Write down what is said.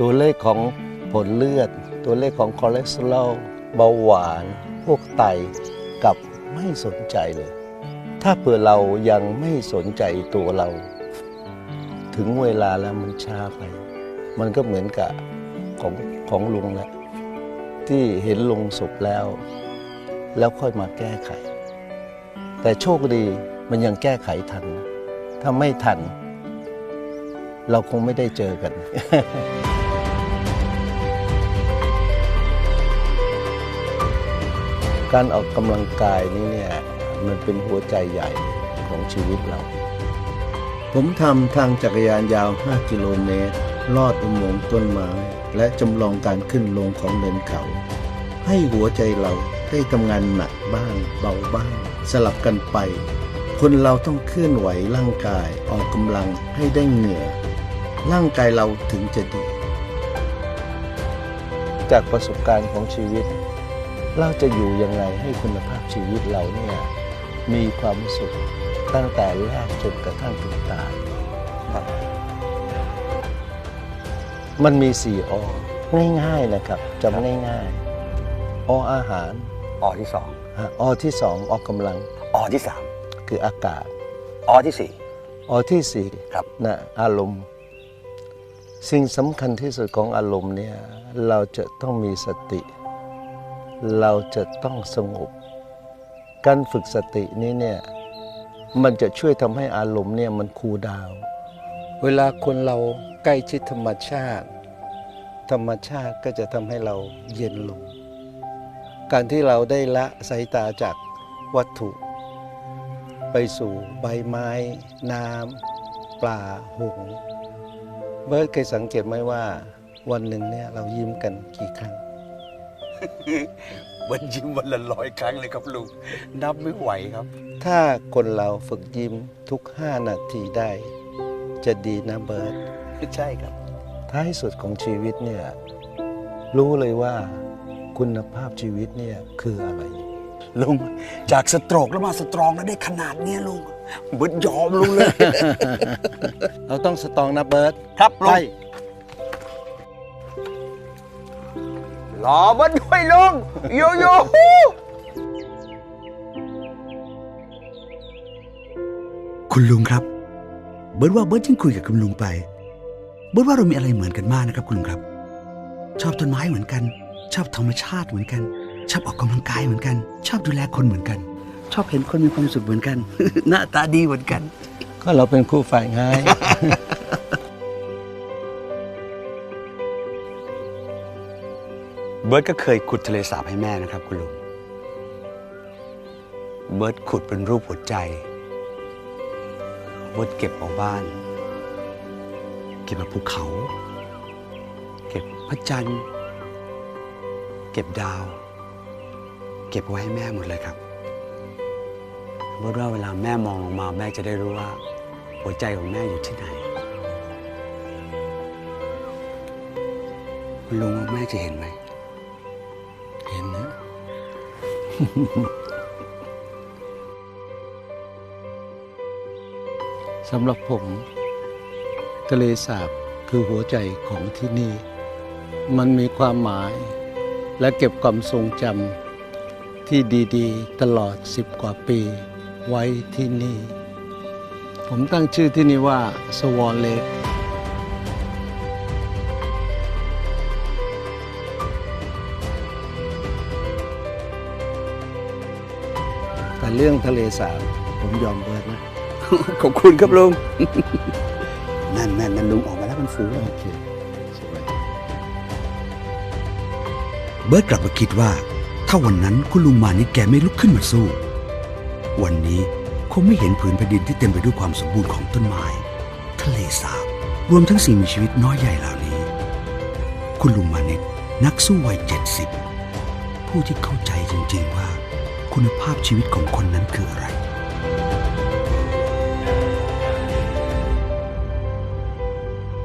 ตัวเลขของผลเลือด ตัวเลขของคอเลสเตอรอลเบาหวาน พวกไตกับไม่สนใจเลย ถ้าเผื่อเรายังไม่สนใจตัวเรา ถึงเวลาแล้วมันช้าไป มันก็เหมือนกับของของลุงแหละที่เห็นลุงศพแล้ว แล้วค่อยมาแก้ไข แต่โชคดีมันยังแก้ไขทัน ถ้าไม่ทัน เราคงไม่ได้เจอกัน การออกกำลังกายนี่เนี่ยมันเป็นหัวใจใหญ่ของชีวิตเรา ผมทำทางจักรยานยาว 5 กิโลเมตร ลอดอุโมงค์ต้นไม้ และจำลองการขึ้นลงของเนินเขา ให้หัวใจเราได้ทำงานหนักบ้าง เบาบ้าง สลับกันไป คนเราต้องเคลื่อนไหวร่างกายออกกำลังให้ได้เหงื่อ ร่างกายเราถึงจะดี จากประสบการณ์ของชีวิต เราจะอยู่ยังไงให้คุณภาพชีวิตเราเนี่ยมีความสุขตั้งแต่แรกจนกระทั่งถึงตายครับมันมีสี่อง่ายๆนะครับจำง่ายๆออาหารอที่สองฮะอที่สองออกกำลังอที่สามคืออากาศอที่สี่อที่สี่ครับนะอารมณ์ สิ่งสำคัญที่สุดของอารมณ์เนี่ยเราจะต้องมีสติ เราจะต้องสงบ การฝึกสตินี้เนี่ยมันจะช่วยทำให้อารมณ์เนี่ยมันคูลดาว เวลาคนเราใกล้ชิดธรรมชาติ ธรรมชาติก็จะทำให้เราเย็นลง การที่เราได้ละสายตาจากวัตถุ ไปสู่ใบไม้ น้ำปลาหงเบิร์ดเคยสังเกตไหมว่าวันหนึ่งเนี่ยเรายิ้มกันกี่ครั้ง วันยิ้มวันละร้อยครั้งเลยครับลุงนับไม่ไหวครับ ถ้าคนเราฝึกยิ้มทุก 5 นาทีได้ จะดีนะเบิร์ตใช่ครับ ท้ายสุดของชีวิตเนี่ย รู้เลยว่าคุณภาพชีวิตเนี่ยคืออะไร ลุง จากสโตรกแล้วมาสตรองแล้วได้ขนาดเนี้ยลุงเบิดยอมลุงเลย เราต้องสตรองนะเบิร์ตครับลุไปง รอมันด้วยลุงโยโย่คุณลุงครับ เบิร์ดว่าเบิร์ดยิ่งคุยกับคุณลุงไป เบิร์ดว่าเรามีอะไรเหมือนกันมากนะครับคุณลุงครับ ชอบต้นไม้เหมือนกัน ชอบธรรมชาติเหมือนกัน ชอบออกกำลังกายเหมือนกัน ชอบดูแลคนเหมือนกัน ชอบเห็นคนมีความสุขเหมือนกัน หน้าตาดีเหมือนกัน ก็เราเป็นคู่ฝ่ายง่าย เบิร์ดก็เคยขุดทะเลสาบให้แม่นะครับคุณลุง เบิร์ดขุดเป็นรูปหัวใจ เบิร์ดเก็บเอาบ้าน เก็บเอาภูเขา เก็บพระจันทร์ เก็บดาว เก็บไว้ให้แม่หมดเลยครับ เบิร์ดว่าเวลาแม่มองลงมาแม่จะได้รู้ว่า หัวใจของแม่อยู่ที่ไหนคุณลุงว่าแม่จะเห็นไหม สำหรับผมทะเลสาบคือหัวใจของที่นี่ มันมีความหมาย และเก็บความทรงจำที่ดีๆ ตลอดสิบกว่าปี ไว้ที่นี่ ผมตั้งชื่อที่นี่ว่าสวอนเลก เรื่องทะเลสาบผมยอมเบิร์ดนะ ขอบคุณครับลุง นั่นนั่นนั่นลุงออกมาแล้วมันฟูแล้วโอเคสวยเบิร์ดกลับมาคิดว่า ถ้าวันนั้นคุณลุงมานิดแกไม่ลุกขึ้นมาสู้ วันนี้คงไม่เห็นผืนแผ่นดินที่เต็มไปด้วยความสมบูรณ์ของต้นไม้ ทะเลสาบรวมทั้งสิ่งมีชีวิตน้อยใหญ่เหล่านี้ คุณลุงมานิดนักสู้วัยเจ็ดสิบผู้ที่เข้าใจจริง ๆว่า คุณภาพชีวิตของคนนั้นคืออะไร